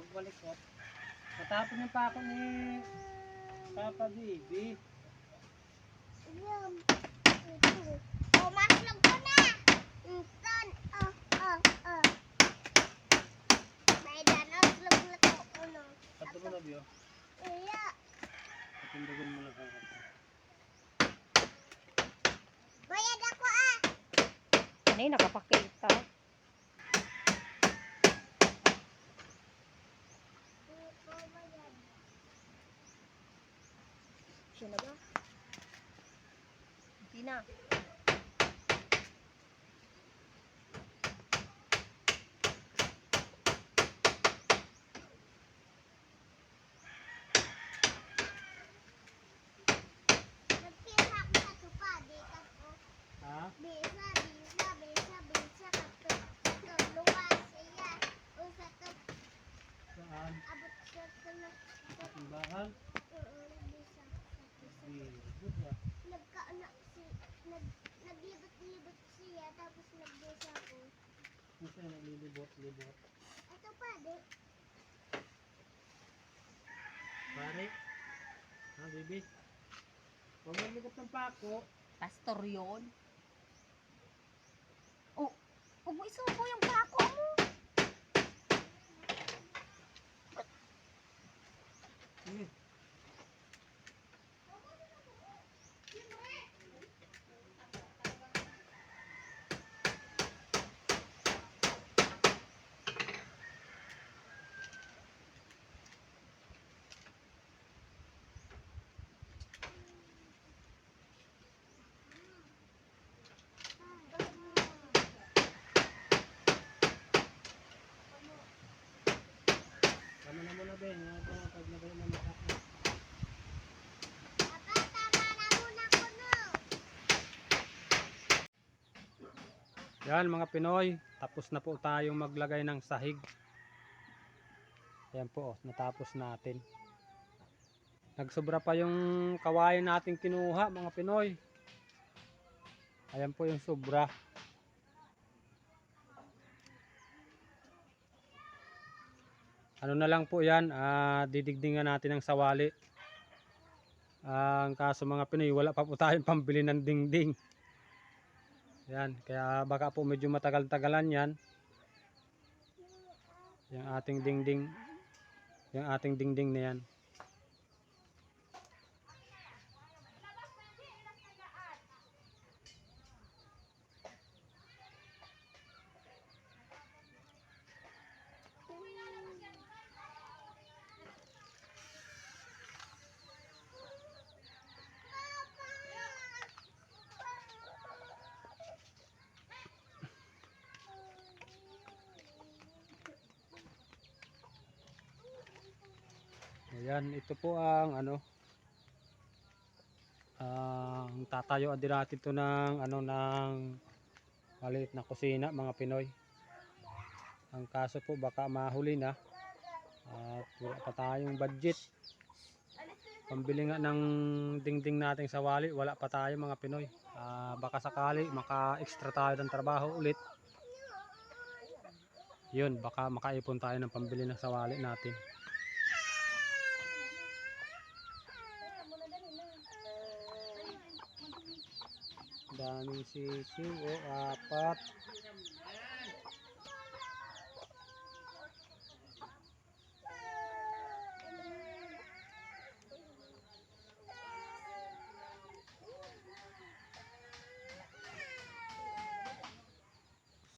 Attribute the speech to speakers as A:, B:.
A: likot. Huwag malikot. Matapon yung pako ni Papa Bibi.
B: Yum. Oh, maslog ko na. Insan. Oh, oh, oh. May danaslog na to. Uno.
A: Kato mo na, Bio.
B: Iya.
A: Patindugan mo na kaya.
B: Bayad ako ah.
C: Ano yung nakapakita?
B: Hindi ko bayad.
C: Siya na ba? Hindi na.
B: Nagpira ako sa tupa. Di ka ko.
A: Ha?
B: Bisa, bisa, bisa, bisa. Kato. Kato. Luwas. Iya. Usa to.
A: Saan?
B: Abot sa sa na. Sa
A: Simbahan?
B: Oo, bisa. Bisa.
A: Good ah.
B: Nagkaanak si nag naglibot-libot siya tapos nagbisa ko.
A: Ano siya naglilibot-libot?
B: Ito pa, di.
A: Pare? Ha, Bibi? Huwag mo likot ng pako.
C: Pastor yun. Oh, huwag mo isubo yung bako mo.
A: Sige. Tama na muna, Ben. Nga ito, pag nabay na makaka.
B: Papa, tama na muna ko no.
A: Yan mga Pinoy, tapos na po tayong maglagay ng sahig. Yan po, oh, natapos natin. Nagsobra pa yung kawain natin kinuha mga Pinoy. Ayan po yung sobra. Ano na lang po yan, ah, didigdingan natin ng sawali. ang kaso mga Pinoy, wala pa po tayong pambili ng dingding. Yan, kaya baka po medyo matagal-tagalan yan. Yung ating dingding, yung ating dingding na yan. Ayan, ito po ang ano ang tatayo din natin to ng ano ng maliit na kusina mga Pinoy. Ang kaso po baka mahuli na at wala pa tayong budget. Pambili nga ng dingding nating sawali, wala pa tayo mga Pinoy. Ah, baka sakali maka-extra tayo ng trabaho ulit. Yun, baka makaipon tayo ng pambili ng sawali natin. Daming sisiw, oh, apat.